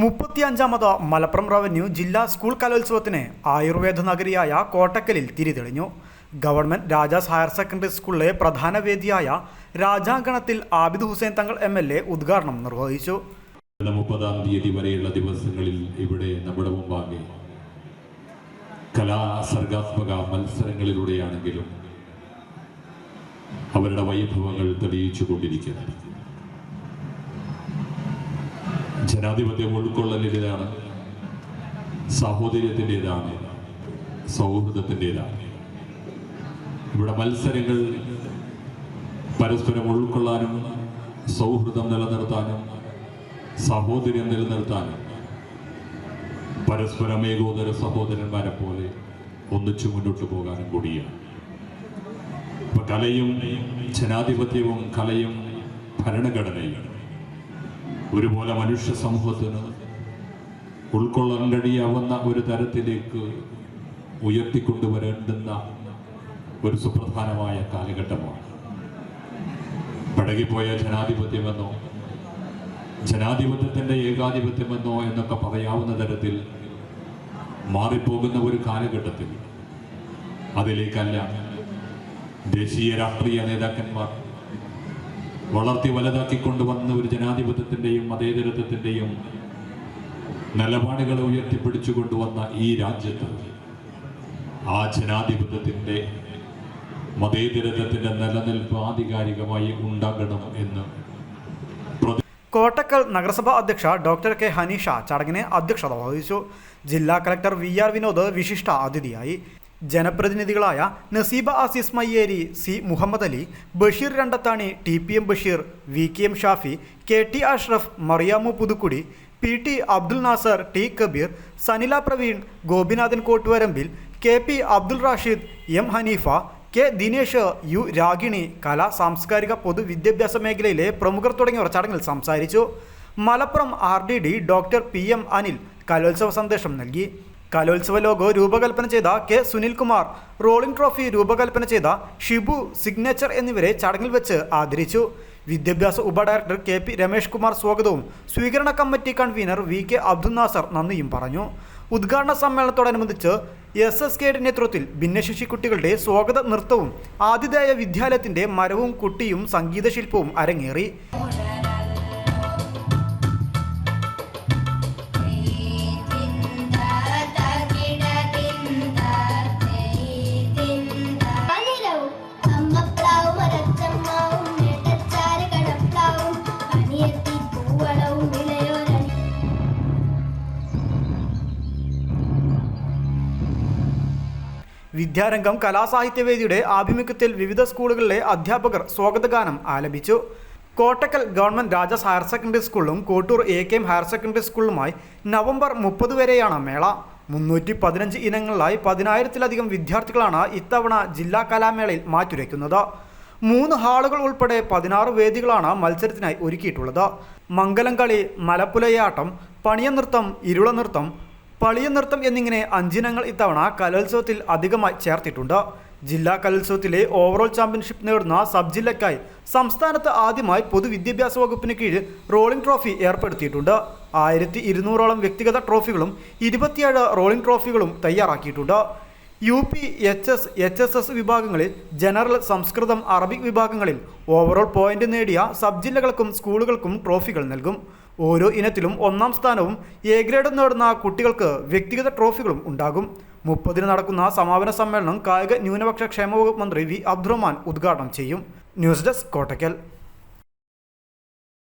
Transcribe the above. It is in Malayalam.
മുപ്പത്തിയഞ്ചാമത് മലപ്പുറം റവന്യൂ ജില്ലാ സ്കൂൾ കലോത്സവത്തിന് ആയുർവേദ നഗരിയായ കോട്ടക്കലിൽ തിരിതെളിഞ്ഞു. ഗവൺമെന്റ് രാജാസ് ഹയർ സെക്കൻഡറി സ്കൂളിലെ പ്രധാന വേദിയായ രാജാങ്കണത്തിൽ Abid Hussain Thangal M L A ഉദ്ഘാടനം നിർവഹിച്ചു. മുപ്പതാം തീയതി വരെയുള്ള ദിവസങ്ങളിൽ ഇവിടെ നമ്മുടെ മുമ്പാകെ കലാ സർഗാത്മക മത്സരങ്ങളിലൂടെയാണെങ്കിലും അവരുടെ വൈഭവങ്ങൾ തെളിയിച്ചു കൊണ്ടിരിക്കുന്നത് ജനാധിപത്യം ഉൾക്കൊള്ളലിന്റെതാണ്. സാഹോദര്യത്തിന്റെതാണ്. സൗഹൃദത്തിന്റെതാണ്. ഇവിടെ മത്സരങ്ങൾ പരസ്പരം ഉൾക്കൊള്ളാനും സൗഹൃദം നിലനിർത്താനും സഹോദര്യം നിലനിർത്താനും പരസ്പരം ഏകോദര സഹോദരന്മാരെ പോലെ ഒന്നിച്ചു മുന്നോട്ട് പോകാനും കൂടിയാണ്. ഇപ്പൊ കലയും ജനാധിപത്യവും കലയും ഭരണഘടനയും ഒരുപോലെ മനുഷ്യ സമൂഹത്തിന് ഉൾക്കൊള്ളാൻ കഴിയാവുന്ന ഒരു തരത്തിലേക്ക് ഉയർത്തിക്കൊണ്ടുവരേണ്ടുന്ന ഒരു സുപ്രധാനമായ കാലഘട്ടമാണ്. പഴകിപ്പോയ ജനാധിപത്യമെന്നോ ജനാധിപത്യത്തിന്റെ ഏകാധിപത്യമെന്നോ എന്നൊക്കെ പറയാവുന്ന തരത്തിൽ മാറിപ്പോകുന്ന ഒരു കാലഘട്ടത്തിൽ അതിലേക്കല്ല ദേശീയ രാഷ്ട്രീയ നേതാക്കന്മാർ വളർത്തി വലുതാക്കി കൊണ്ടുവന്ന ഒരു ജനാധിപത്യത്തിന്റെയും മതേതരത്വത്തിന്റെയും നിലപാടുകളെ ഉയർത്തിപ്പിടിച്ചു കൊണ്ടുവന്ന ഈ രാജ്യത്ത് ആ ജനാധിപത്യത്തിന്റെ മതേതരത്വത്തിന്റെ നിലനിൽപ്പ് ആധികാരികമായി ഉണ്ടാകണം എന്ന് കോട്ടക്കൽ നഗരസഭാ അധ്യക്ഷ ഡോക്ടർ കെ ഹനീഷ ചടങ്ങിന് അധ്യക്ഷത വഹിച്ചു. ജില്ലാ കലക്ടർ വി ആർ വിനോദ് വിശിഷ്ട അതിഥിയായി ജനപ്രതിനിധികളായ Naseeba Aziz Mayyeri C Muhammad Ali Basheer Randathani T P M Basheer V K M Shafi K T Ashraf Mariyamu Puthukkudi P T Abdul Nasar T Kabeer Sanila Praveen Gopinathan Kottuvarambil K P Abdul Rashid M Haneefa K Dinesh U Ragini കലാ സാംസ്കാരിക പൊതുവിദ്യാഭ്യാസ മേഖലയിലെ പ്രമുഖർ തുടങ്ങിയവർ ചടങ്ങിൽ സംസാരിച്ചു. Malappuram R D D doctor P M Anil കലോത്സവ സന്ദേശം നൽകി. കലോത്സവ ലോഗോ രൂപകൽപ്പന ചെയ്ത കെ സുനിൽകുമാർ റോളിംഗ് ട്രോഫി രൂപകൽപ്പന ചെയ്ത ഷിബു സിഗ്നേച്ചർ എന്നിവരെ ചടങ്ങിൽ വെച്ച് ആദരിച്ചു. വിദ്യാഭ്യാസ ഉപഡയറക്ടർ കെ പി രമേഷ് കുമാർ സ്വാഗതവും സ്വീകരണ committee convener V K Abdul Nasar നന്ദിയും പറഞ്ഞു. ഉദ്ഘാടന സമ്മേളനത്തോടനുബന്ധിച്ച് എസ് എസ് കെയുടെ നേതൃത്വത്തിൽ ഭിന്നശേഷി കുട്ടികളുടെ സ്വാഗത നൃത്തവും ആതിഥേയ വിദ്യാലയത്തിന്റെ മരവും കുട്ടിയും സംഗീതശില്പവും അരങ്ങേറി. വിദ്യാരംഗം കലാസാഹിത്യവേദിയുടെ ആഭിമുഖ്യത്തിൽ വിവിധ സ്കൂളുകളിലെ അധ്യാപകർ സ്വാഗതഗാനം ആലപിച്ചു. Kottakkal government Rajas higher secondary സ്കൂളിലും Kottur A K M higher secondary സ്കൂളിലുമായി November മുപ്പത് വരെയാണ് മേള. മുന്നൂറ്റി പതിനഞ്ച് ഇനങ്ങളിലായി പതിനായിരത്തിലധികം വിദ്യാർത്ഥികളാണ് ഇത്തവണ ജില്ലാ കലാമേളയിൽ മാറ്റുരയ്ക്കുന്നത്. മൂന്ന് ഹാളുകൾ ഉൾപ്പെടെ പതിനാറ് വേദികളാണ് മത്സരത്തിനായി ഒരുക്കിയിട്ടുള്ളത്. മംഗലം കളി മലപ്പുലയാട്ടം പണിയനൃത്തം ഇരുളനൃത്തം പളിയനൃത്തം എന്നിങ്ങനെ അഞ്ചിനങ്ങൾ ഇത്തവണ കലോത്സവത്തിൽ അധികമായി ചേർത്തിട്ടുണ്ട്. ജില്ലാ കലോത്സവത്തിലെ ഓവറോൾ ചാമ്പ്യൻഷിപ്പ് നേടുന്ന സബ് ജില്ലയ്ക്കായി സംസ്ഥാനത്ത് ആദ്യമായി പൊതുവിദ്യാഭ്യാസ വകുപ്പിന് കീഴിൽ റോളിംഗ് ട്രോഫി ഏർപ്പെടുത്തിയിട്ടുണ്ട്. ആയിരത്തി ഇരുന്നൂറോളം വ്യക്തിഗത ട്രോഫികളും ഇരുപത്തിയേഴ് റോളിംഗ് ട്രോഫികളും തയ്യാറാക്കിയിട്ടുണ്ട്. U P H S H S S വിഭാഗങ്ങളിൽ ജനറൽ സംസ്കൃതം അറബിക് വിഭാഗങ്ങളിൽ ഓവറോൾ പോയിന്റ് നേടിയ സബ് ജില്ലകൾക്കും സ്കൂളുകൾക്കും ട്രോഫികൾ നൽകും. ഓരോ ഇനത്തിലും ഒന്നാം സ്ഥാനവും എ ഗ്രേഡും നേടുന്ന കുട്ടികൾക്ക് വ്യക്തിഗത ട്രോഫികളും ഉണ്ടാകും. മുപ്പതിന് നടക്കുന്ന സമാപന സമ്മേളനം കായിക ന്യൂനപക്ഷ ക്ഷേമ വകുപ്പ് മന്ത്രി വി അബ്ദുറഹ്മാൻ ഉദ്ഘാടനം ചെയ്യും. News desk Kottakkal.